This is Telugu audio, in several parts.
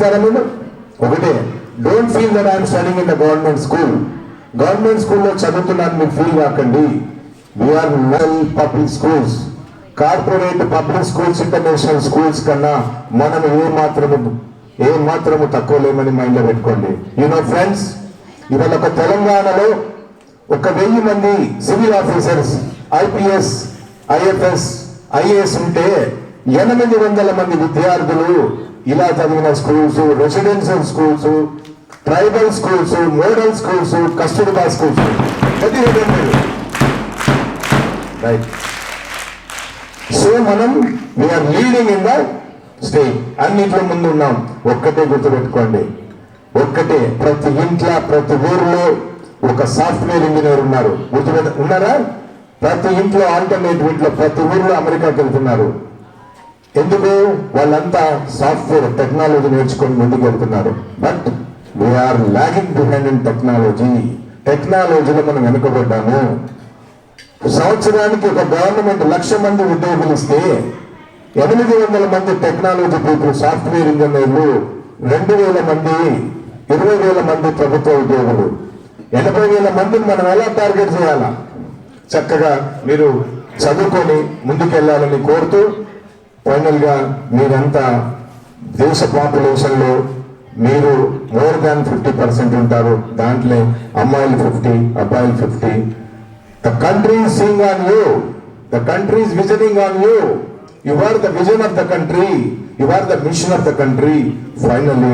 వెళ్తారా మీరు ఒకటే don't feel that I'm studying in the government school government స్కూల్లో చదువుతున్నాను మీకు ఫీల్ కాకండి. We are well public schools corporate public schools international schools కన్నా మనం ఏ మాత్రము ఏ మాత్రము తక్కువ లేమని మైండ్లో పెట్టుకోండి. యూనో ఫ్రెండ్స్ ఇవాళ ఒక తెలంగాణలో ఒక వెయ్యి మంది civil officers IPS IFS IAS ఉంటే ఎనిమిది వందల మంది విద్యార్థులు ఇలా చదివిన schools residential schools tribal schools model schools Kasturba schools పదిహేడు రైట్ సో మనం we are leading in the state అన్నిట్లో ముందు ఉన్నాం. ఒక్కటే గుర్తుపెట్టుకోండి. ఒక్కటే. ప్రతి ఇంట్లో ప్రతి ఊర్లో ఒక సాఫ్ట్వేర్ ఇంజనీర్ ఉన్నారు. గుర్తుపెట్ట ఉన్నారా? ప్రతి ఇంట్లో ఆల్టర్నేటివ్ ఇంట్లో ప్రతి ఊర్లో అమెరికాకి వెళ్తున్నారు. ఎందుకు? వాళ్ళంతా సాఫ్ట్వేర్ టెక్నాలజీ నేర్చుకొని ముందుకు వెళ్తున్నారు. But we are lagging behind in technology టెక్నాలజీలో మనం వెనుకబడ్డాము. సంవత్సరానికి ఒక గవర్నమెంట్ లక్ష మంది ఉద్యోగులు ఇస్తే ఎనిమిది వందల మంది టెక్నాలజీ పీపుల్ సాఫ్ట్వేర్ ఇంజనీర్లు రెండు వేల మంది ఇరవై వేల మంది ప్రభుత్వ ఉద్యోగులు. ఎనభై వేల మందిని మనం ఎలా టార్గెట్ చేయాలా? చక్కగా మీరు చదువుకొని ముందుకెళ్ళాలని కోరుతూ ఫైనల్గా మీరంతా దేశ పాపులేషన్లో మీరు మోర్ దాన్ ఫిఫ్టీ పర్సెంట్ ఉంటారు. దాంట్లో అమ్మాయిలు ఫిఫ్టీ అబ్బాయిలు fifty. The country seeing on you. The country visiting on you. You are the vision of the country. You are the mission of the country. Final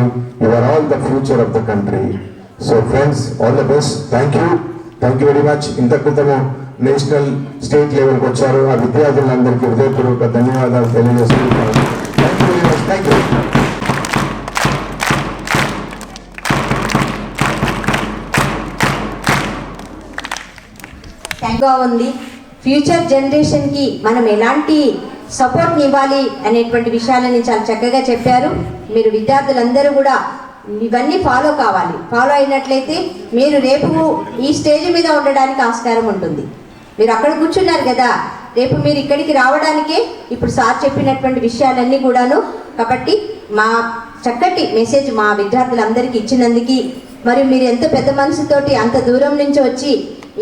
you are all the future of the country. So friends all the best. Thank you. Thank you very much. ఇంత క్రితము నేషనల్ స్టేట్ లెవెల్కి వచ్చారు. ఆ విద్యార్థులందరికీ హృదయపూర్వక ధన్యవాదాలు తెలియజేస్తున్నాను. ఉంది ఫ్యూచర్ జనరేషన్కి మనం ఎలాంటి సపోర్ట్ ఇవ్వాలి అనేటువంటి విషయాలని చాలా చక్కగా చెప్పారు. మీరు విద్యార్థులందరూ కూడా ఇవన్నీ ఫాలో కావాలి. ఫాలో అయినట్లయితే మీరు రేపు ఈ స్టేజ్ మీద ఉండడానికి ఆస్కారం ఉంటుంది. మీరు అక్కడ కూర్చున్నారు కదా. రేపు మీరు ఇక్కడికి రావడానికే ఇప్పుడు సార్ చెప్పినటువంటి విషయాలన్నీ కూడాను. కాబట్టి మా చక్కటి మెసేజ్ మా విద్యార్థులందరికీ ఇచ్చినందుకు మరియు మీరు ఎంత పెద్ద మనసుతోటి అంత దూరం నుంచి వచ్చి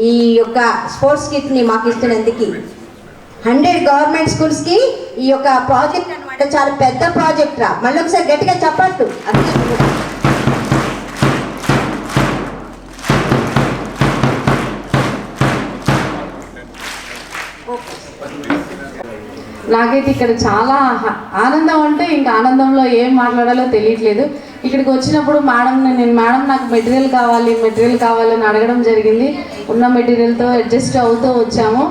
ఈ యొక్క స్పోర్ట్స్ కిట్ని మాకు ఇస్తున్నందుకు. హండ్రెడ్ గవర్నమెంట్ స్కూల్స్కి ఈ యొక్క ప్రాజెక్ట్ అన్నమాట. చాలా పెద్ద ప్రాజెక్ట్ రా మళ్ళీ ఒకసారి గట్టిగా చెప్పట్టు నాకైతే ఇక్కడ చాలా ఆనందం అంటే ఇంకా ఆనందంలో ఏం మాట్లాడాలో తెలియట్లేదు. ఇక్కడికి వచ్చినప్పుడు మేడం నేను మేడం నాకు మెటీరియల్ కావాలి మెటీరియల్ కావాలని అడగడం జరిగింది. ఉన్న మెటీరియల్తో అడ్జస్ట్ అవుతూ వచ్చాము.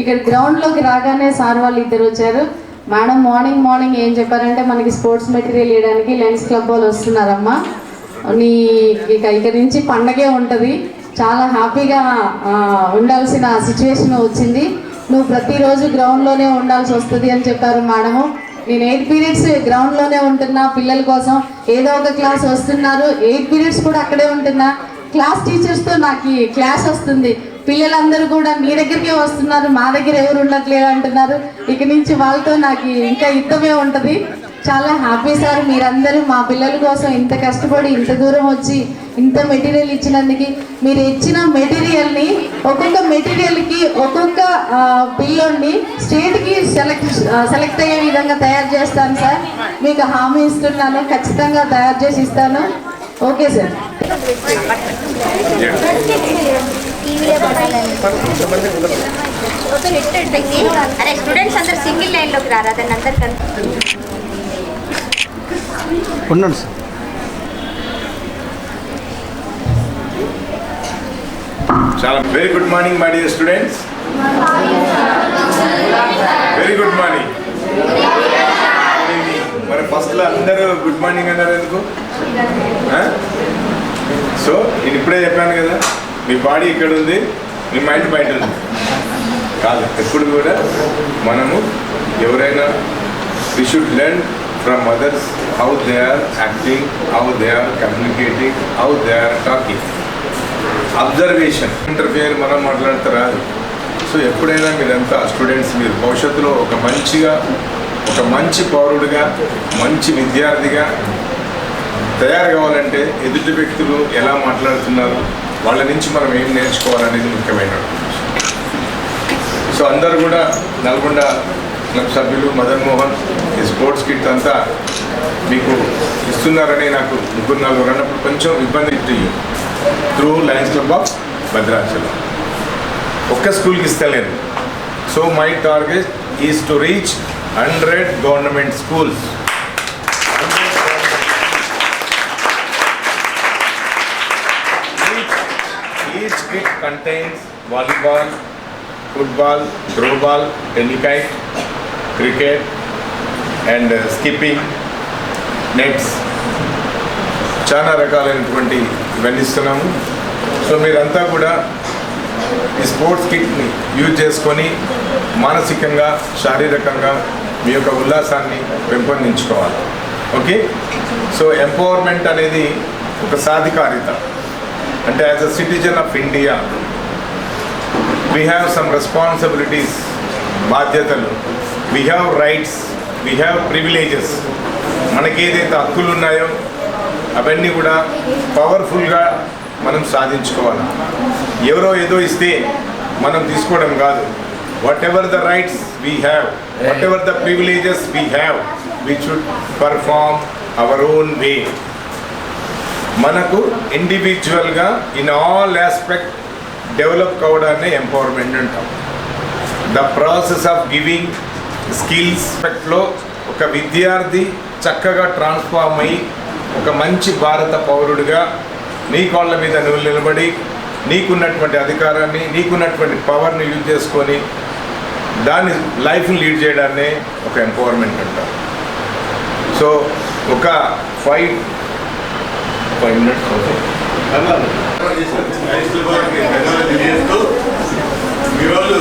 ఇక్కడ గ్రౌండ్లోకి రాగానే సార్ వాళ్ళు ఇద్దరు వచ్చారు. మేడం మార్నింగ్ మార్నింగ్ ఏం చెప్పారంటే మనకి స్పోర్ట్స్ మెటీరియల్ ఇవ్వడానికి లెన్స్ క్లబ్ వాళ్ళు వస్తున్నారమ్మా. నీ ఇక ఇక నుంచి పండగే ఉంటుంది. చాలా హ్యాపీగా ఉండాల్సిన సిచ్యువేషన్ వచ్చింది. నువ్వు ప్రతిరోజు గ్రౌండ్లోనే ఉండాల్సి వస్తుంది అని చెప్పారు మేడము. నేను ఎయిట్ పీరియడ్స్ గ్రౌండ్లోనే ఉంటున్నా పిల్లల కోసం. ఏదో ఒక క్లాస్ వస్తున్నారు. ఎయిట్ పీరియడ్స్ కూడా అక్కడే ఉంటున్నా. క్లాస్ టీచర్స్తో నాకు క్లాస్ వస్తుంది. పిల్లలందరూ కూడా మీ దగ్గరికే వస్తున్నారు. మా దగ్గర ఎవరు ఉండట్లేదు అంటున్నారు. ఇక నుంచి వాళ్ళతో నాకు ఇంకా యుద్ధమే ఉంటుంది. చాలా హ్యాపీ సార్. మీరందరూ మా పిల్లల కోసం ఇంత కష్టపడి ఇంత దూరం వచ్చి ఇంత మెటీరియల్ ఇచ్చినందుకు. మీరు ఇచ్చిన మెటీరియల్ని ఒక్కొక్క పిల్లోడిని స్టేట్కి సెలెక్ట్ సెలెక్ట్ అయ్యే విధంగా తయారు చేస్తాను సార్. మీకు హామీ ఇస్తున్నాను ఖచ్చితంగా తయారు చేసి ఇస్తాను. Okay sir. అరే స్టూడెంట్స్ అందరు సింగిల్ రారా? దాన్ని అందరు ఉండండి సార్. చాలా very good morning my dear students very good morning మరి ఫస్ట్లో అందరూ గుడ్ మార్నింగ్ అన్నారు ఎందుకు? సో నేను ఇప్పుడే చెప్పాను కదా మీ బాడీ ఇక్కడ ఉంది? మీ మైండ్ బయట ఉంది. కాదు ఎప్పుడు కూడా మనము ఎవరైనా we should learn from others how they are acting how they are communicating how they are talking observation interfere మనం మాట్లాడతారా? సో ఎప్పుడైనా మీరంతా స్టూడెంట్స్ మీరు భవిష్యత్తులో ఒక మంచిగా ఒక మంచి పౌరుడిగా మంచి విద్యార్థిగా తయారు కావాలంటే ఎదుటి వ్యక్తులు ఎలా మాట్లాడుతున్నారు వాళ్ళ నుంచి మనం ఏం నేర్చుకోవాలనేది ముఖ్యమైన సో అందరు కూడా నల్గొండ క్లబ్ సభ్యులు మదన్ మోహన్ ఈ స్పోర్ట్స్ కిట్ అంతా మీకు ఇస్తున్నారని నాకు ముగ్గురు నాలుగు అన్నప్పుడు కొంచెం ఇబ్బంది through lions club of Bhadrachalam. ఒక్క స్కూల్కి ఇస్తలేను so my target is to reach hundred government schools. Each kit contains volleyball football throwball tenniquoit cricket and skipping nets చాలా రకాలైనటువంటి ఇవన్నీ ఇస్తున్నాము. సో మీరంతా కూడా ఈ స్పోర్ట్స్ కిట్ని యూజ్ చేసుకొని మానసికంగా శారీరకంగా మీ యొక్క ఉల్లాసాన్ని పెంపొందించుకోవాలి. ఓకే? సో ఎంపవర్మెంట్ అనేది ఒక సాధికారిత. అంటే as a citizen of India we have some responsibilities బాధ్యతలు. We have rights we have privileges మనకి ఏదైతే హక్కులు ఉన్నాయో అవన్నీ కూడా పవర్ఫుల్గా మనం సాధించుకోవాలి. ఎవరో ఏదో ఇస్తే మనం తీసుకోవడం కాదు. Whatever the rights we have whatever the privileges we have we should perform our own way మనకు ఇండివిజువల్గా ఇన్ ఆల్ ఆస్పెక్ట్ డెవలప్ కావడాన్ని ఎంపవర్మెంట్ అంటాం. ద ప్రాసెస్ ఆఫ్ గివింగ్ స్కిల్స్లో ఒక విద్యార్థి చక్కగా ట్రాన్స్ఫార్మ్ అయ్యి ఒక మంచి భారత పౌరుడిగా నీ కాళ్ళ మీద నువ్వు నిలబడి నీకున్నటువంటి అధికారాన్ని నీకున్నటువంటి పవర్ని యూజ్ చేసుకొని దాన్ని లైఫ్ని లీడ్ చేయడాన్ని ఒక ఎంపవర్మెంట్ అంటారు. సో ఒక ఫైవ్ ఫైవ్ మినిట్స్ ఈరోజు